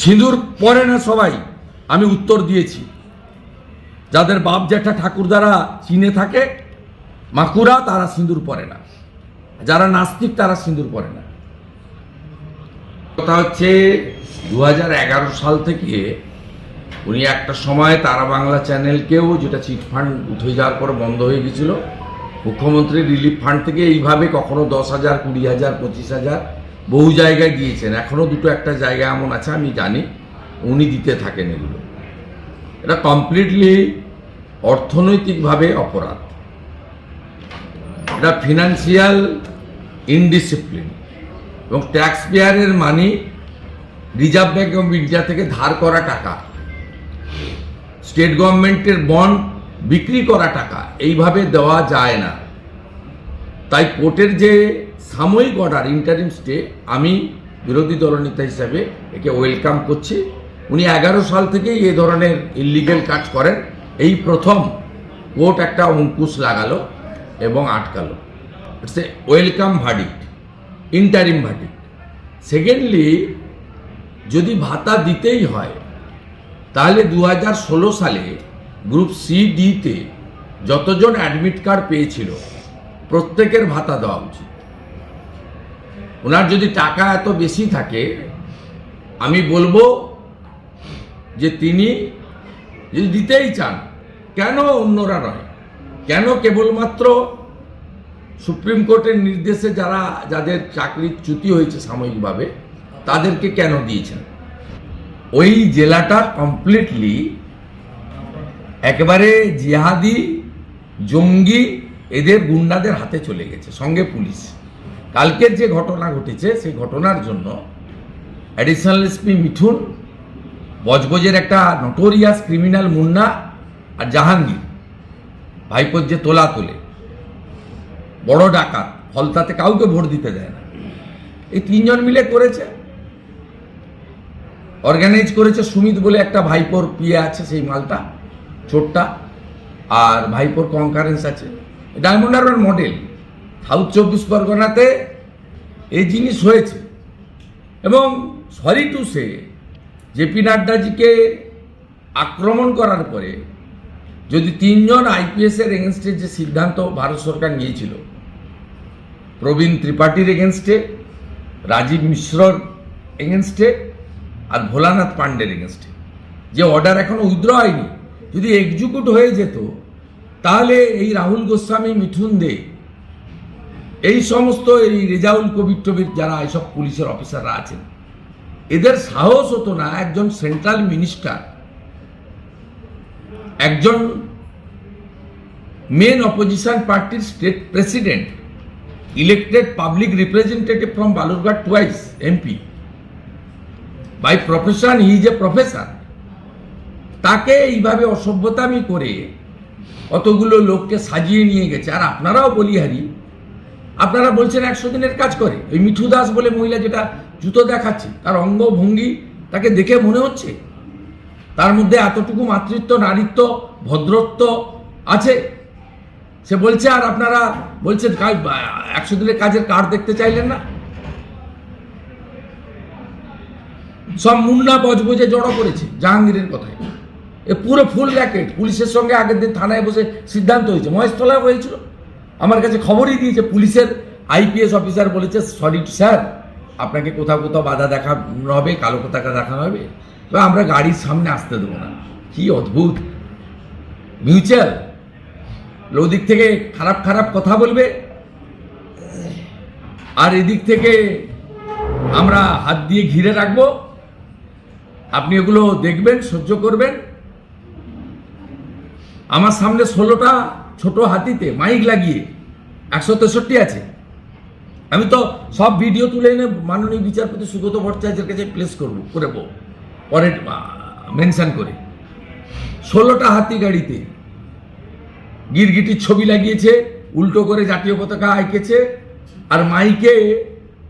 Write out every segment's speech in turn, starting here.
সিঁদুর পরে না সবাই, আমি উত্তর দিয়েছি। যাদের বাপ জ্যাঠা ঠাকুর দ্বারা চিনে থাকে, মাকুরা তারা সিঁদুর পরে না। যারা নাস্তিক তারা সিঁদুর পরে না। কথা হচ্ছে দু হাজার এগারো সাল থেকে উনি একটা সময় তারা বাংলা চ্যানেলকেও যেটা চিট ফান্ড উঠে যাওয়ার পর বন্ধ হয়ে গেছিল মুখ্যমন্ত্রী রিলিফ ফান্ড থেকে এইভাবে কখনো দশ হাজার, কুড়ি হাজার, পঁচিশ হাজার বহু জায়গায় দিয়েছেন এখনও দুটো একটা জায়গা এমন আছে, আমি জানি। উনি দিতে থাকেন এগুলো। এটা কমপ্লিটলি অর্থনৈতিকভাবে অপরাধ। এটা ফিনান্সিয়াল ইনডিসিপ্লিন এবং ট্যাক্স পেয়ারের money reserve bank of India থেকে ধার করা টাকা স্টেট গভর্নমেন্টের বন্ড বিক্রি করা টাকা, এইভাবে দেওয়া যায় না। তাই কোর্টের যে সাময়িক অর্ডার ইন্টারিম স্টে আমি বিরোধী দলনেতা হিসাবে একে ওয়েলকাম করছি। উনি এগারো সাল থেকেই এ ধরনের ইলিগেল কাজ করেন। এই প্রথম কোর্ট একটা অঙ্কুশ লাগালো এবং আটকালো। It's a welcome verdict interim verdict secondly যদি ভাতা দিতেই হয়, তাহলে দু হাজার ষোলো সালে গ্রুপ সি ডিতে যতজন অ্যাডমিট কার্ড পেয়েছিল, প্রত্যেকের ভাতা দেওয়া উচিত। ওনার যদি টাকা এত বেশি থাকে, আমি বলব যে তিনি যদি দিতেই চান, কেন অন্যরা নয়? কেন কেবলমাত্র সুপ্রিম কোর্টের নির্দেশে যারা, যাদের চাকরির চ্যুতি হয়েছে সাময়িকভাবে, তাদেরকে কেন দিয়েছেন? ওই জেলাটা কমপ্লিটলি একেবারে জিহাদি, জঙ্গি, এদের গুন্ডাদের হাতে চলে গেছে, সঙ্গে পুলিশ। কালকের যে ঘটনা ঘটেছে, সেই ঘটনার জন্য অ্যাডিশনাল এসপি মিঠুন, বজবজের একটা নটোরিয়াস ক্রিমিনাল মুন্না আর জাহাঙ্গীর, ভাইপোর যে তোলা তোলে। বড় ডাকাত, ফলতাতে কাউকে ভোট দিতে দেয় না। এই তিনজন মিলে করেছে। অর্গানাইজ করেছে সুমিত বলে একটা ভাইপোর পিয়ে আছে সেই মালটা চোরটা আর ভাইপোর কনকারেন্স আছে। ডায়মন্ড হারবার মডেল সাউথ চব্বিশ পরগনাতে এই জিনিস হয়েছে। এবং সরি টু সে জেপি নাড্ডাজিকে আক্রমণ করার পরে যদি তিনজন আইপিএসের এগেনস্টে যে সিদ্ধান্ত ভারত সরকার নিয়েছিল, প্রবীণ ত্রিপাঠীর এগেনস্টে, রাজীব মিশ্রর এগেনস্টে আর ভোলানাথ পান্ডের এগেনস্টে, যে অর্ডার এখনও উইথড্র হয়নি, যদি এক্সিকিউট হয়ে যেত, তাহলে এই রাহুল গোস্বামী মিঠুন দে এই সমস্ত এই রেজাউল কবির টবির যারা এইসব পুলিশের অফিসাররা আছেন, এদের সাহস হতো না একজন সেন্ট্রাল মিনিস্টার, একজন মেন অপোজিশন পার্টির state president elected public representative from Balurghat twice MP by profession is a professor তাকে এইভাবে অসভ্যতামি করে অতগুলো লোককে সাজিয়ে নিয়ে গেছে। আর আপনারাও বলিহারি আপনারা বলছেন একশো দিনের কাজ করে। ওই মিঠু দাস বলে মহিলা যেটা জুতো দেখাচ্ছে, তার অঙ্গভঙ্গি তাকে দেখে মনে হচ্ছে? তার মধ্যে এতটুকু মাতৃত্ব, নারীত্ব, ভদ্রত্ব আছে? সে বলছে, আর আপনারা বলছেন একশো দিনের কাজের কার্ড দেখতে চাইলেন না? সব মুন্না বজবজে জড়ো করেছে জাহাঙ্গীরের কথায়। এ পুরো ফুল র্যাকেট পুলিশের সঙ্গে আগের দিন থানায় বসে সিদ্ধান্ত হয়েছে। মহেশতলায় হয়েছিল। আমার কাছে খবরই দিয়েছে, পুলিশের আইপিএস অফিসার বলেছে, সরি স্যার, আপনাকে কোথাও কোথাও বাধা দেখানো হবে, কালো পতাকা দেখানো হবে তবে আমরা গাড়ির সামনে আসতে দেবো না। কি অদ্ভুত। মিউচুয়াল, ওদিক থেকে খারাপ খারাপ কথা বলবে, আর এদিক থেকে আমরা হাত দিয়ে ঘিরে রাখব। আপনি এগুলো দেখবেন, সহ্য করবেন। আমার সামনে ষোলোটা ছোট হাতিতে মাইক লাগিয়ে একশো তেষট্টি আছে। আমি তো সব ভিডিও তুলে এনে মাননীয় বিচারপতি সুগত ভট্টাচার্যের কাছে প্লেস করব, করে পরে মেনশন করে। ষোলোটা হাতি গাড়িতে গিরগিটির ছবি লাগিয়েছে, উল্টো করে জাতীয় পতাকা আঁকেছে, আর মাইকে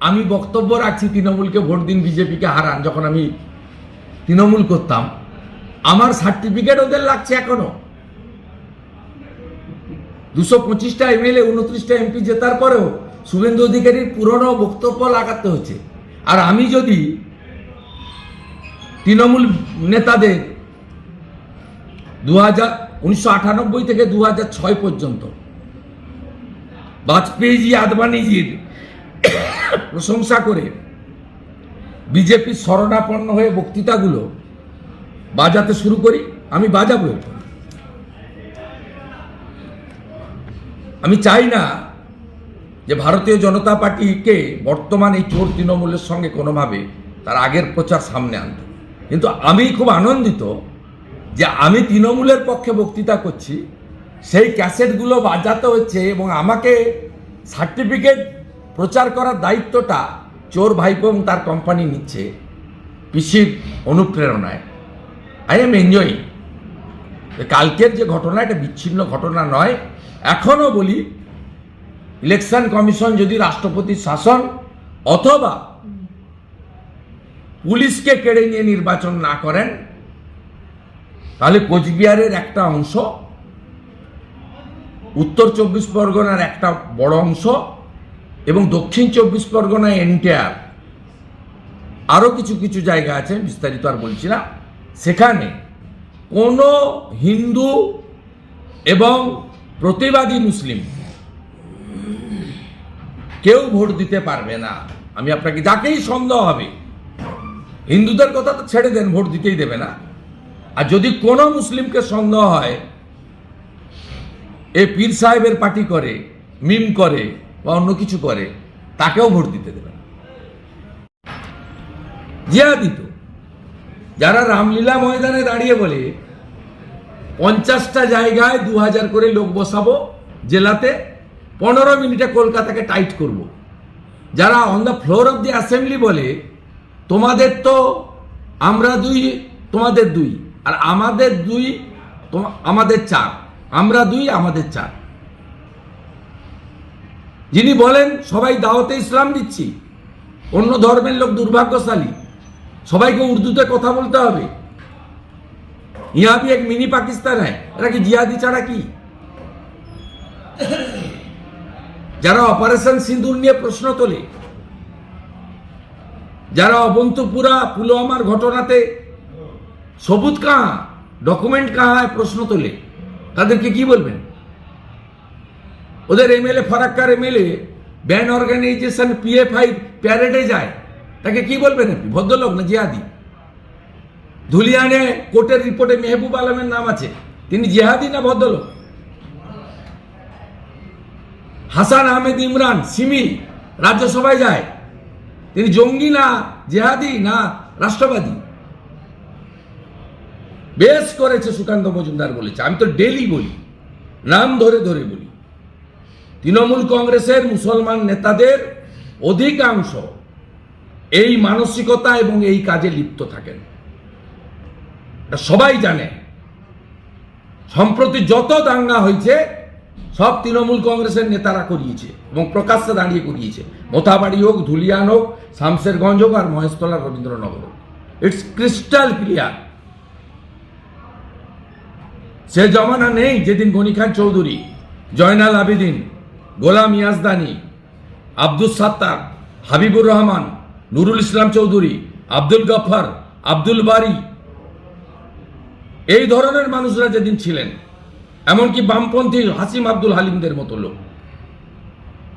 আমি বক্তব্য রাখছি তৃণমূলকে ভোট দিন বিজেপিকে হারান, যখন আমি তৃণমূল করতাম। আমার সার্টিফিকেট ওদের লাগছে এখনও। দুশো পঁচিশটা এমএলএ উনত্রিশটা এমপি জেতার পরেও শুভেন্দু অধিকারীর পুরনো বক্তব্য লাগাতে হচ্ছে। আর আমি যদি তৃণমূল নেতাদের দু হাজার উনিশশো আটানব্বই থেকে দু হাজার ছয় পর্যন্ত বাজপেয়ীজি, আদবানিজির প্রশংসা করে বিজেপির শরণাপন্ন হয়ে বক্তৃতাগুলো বাজাতে শুরু করি, আমি বাজাবো এটা। আমি চাই না যে ভারতীয় জনতা পার্টিকে বর্তমান এই চোর তৃণমূলের সঙ্গে কোনোভাবে তার আগের প্রচার সামনে আনতে। কিন্তু আমি খুব আনন্দিত যে আমি তৃণমূলের পক্ষে বক্তৃতা করছি, সেই ক্যাসেটগুলো বাজাতে হচ্ছে এবং আমাকে সার্টিফিকেট প্রচার করার দায়িত্বটা চোর ভাইপো এবং তার কোম্পানি নিচ্ছে পিসির অনুপ্রেরণায়। আই এম এনজয়িং কালকের যে ঘটনা, এটা বিচ্ছিন্ন ঘটনা নয় এখনও বলি ইলেকশন কমিশন যদি রাষ্ট্রপতির শাসন অথবা পুলিশকে কেড়ে নিয়ে নির্বাচন না করেন, তাহলে কোচবিহারের একটা অংশ, উত্তর চব্বিশ পরগনার একটা বড় অংশ এবং দক্ষিণ চব্বিশ পরগনা এনটিআর। আরও কিছু কিছু জায়গা আছে, বিস্তারিত আর বলছি না। সেখানে কোনো হিন্দু এবং প্রতিবাদী মুসলিম। কেউ ভোট দিতে পারবে না। আমি আপনাকে যাকেই সন্দেহ হবে, হিন্দুদের কথা তো ছেড়ে দেন, ভোট দিতেই দেবে না। আর যদি কোনো মুসলিমকে সন্দেহ হয়, এ পীর সাহেবের পার্টি করে, মিম করে বা অন্য কিছু করে, তাকেও ভোট দিতে দেবে না। জিয়াদিত, যারা রামলীলা ময়দানে দাঁড়িয়ে বলে পঞ্চাশটা জায়গায় দু হাজার করে লোক বসাবো জেলাতে, পনেরো মিনিটে কলকাতাকে টাইট করব। যারা on the floor of the assembly বলে, তোমাদের তো আমরা দুই, তোমাদের দুই, আর আমাদের দুই আমাদের চার, আমরা দুই, আমাদের চার যিনি বলেন, সবাই দাওয়াতে ইসলাম দিচ্ছি, অন্য ধর্মের লোক দুর্ভাগ্যশালী, সবাইকে উর্দুতে কথা বলতে হবে ভি এক মিনি পাকিস্তান হ্যাঁ এরা কি জিহাদি ছাড়া কি যারা অপারেশন সিন্দুর নিয়ে প্রশ্ন তোলে যারা অবন্তপুরা পুলওয়ামার ঘটনাতে সবুজ কাহা ডকুমেন্ট কাহা প্রশ্ন তোলে তাদেরকে কি বলবেন ওদের এমএলএ ফারাক্কার এমএলএ ব্যান অর্গানাইজেশন পিএফআই প্যারেডে যায় তাকে কি বলবেন ভদ্রলোক না জিহাদি ধুলিয়ানে কোর্টের রিপোর্টে মেহবুব আলমের নাম আছে। তিনি জেহাদি না ভদ্রলোক? হাসান আহমেদ ইমরান, সিমি, রাজ্যসভায় যায়। তিনি জঙ্গি না জেহাদি না রাষ্ট্রবাদী? বেশ করেছে সুকান্ত মজুমদার বলেছে। আমি তো ডেলি বলি, নাম ধরে ধরে বলি। তৃণমূল কংগ্রেসের মুসলমান নেতাদের অধিকাংশ এই মানসিকতা এবং এই কাজে লিপ্ত থাকেন। সবাই জানে। সম্প্রতি যত দাঙ্গা হয়েছে, সব তৃণমূল কংগ্রেসের নেতারা করিয়েছে এবং প্রকাশ্যে দাঁড়িয়ে করিয়েছে। মোথাবাড়ি হোক, ধুলিয়ান হোক শামসেরগঞ্জ হোক আর মহেশতলা রবীন্দ্রনগর হোক। ইটস ক্রিস্টাল ক্লিয়ার সে জমানা নেই যেদিন গনি খান চৌধুরী, জয়নাল আবেদিন, গোলাম ইয়াজদানি আব্দুল সাত্তার, হাবিবুর রহমান, নুরুল ইসলাম চৌধুরী, আব্দুল গফর আব্দুল বারি এই ধরনের মানুষরা যেদিন ছিলেন, এমনকি বামপন্থী হাসিম আব্দুল হালিমদের মতো লোক।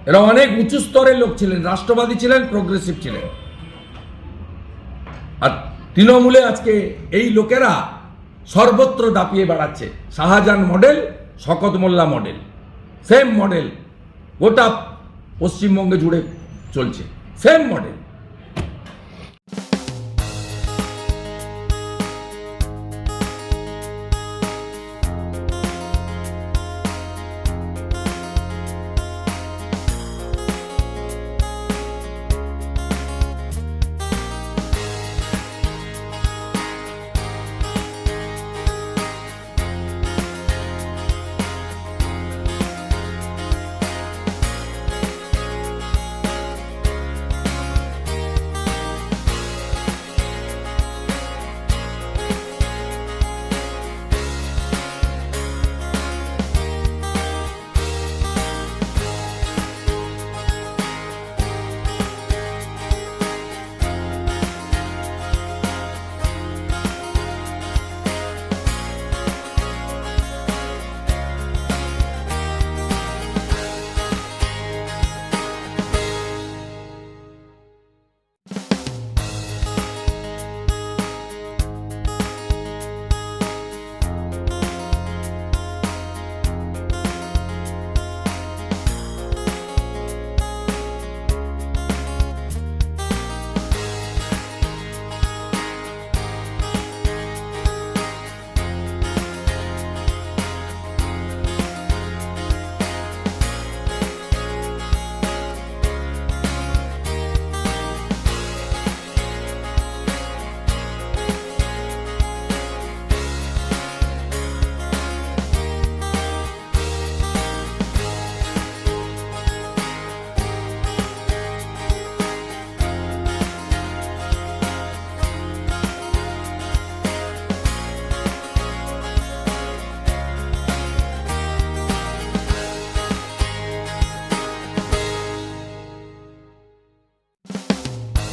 এরা অনেক উঁচু স্তরের লোক ছিলেন, রাষ্ট্রবাদী ছিলেন প্রগ্রেসিভ ছিলেন। আর তৃণমূলে আজকে এই লোকেরা সর্বত্র দাপিয়ে বেড়াচ্ছে। শাহজাহান মডেল, শকত মোল্লা মডেল। সেম মডেল গোটা পশ্চিমবঙ্গে জুড়ে চলছে। Same model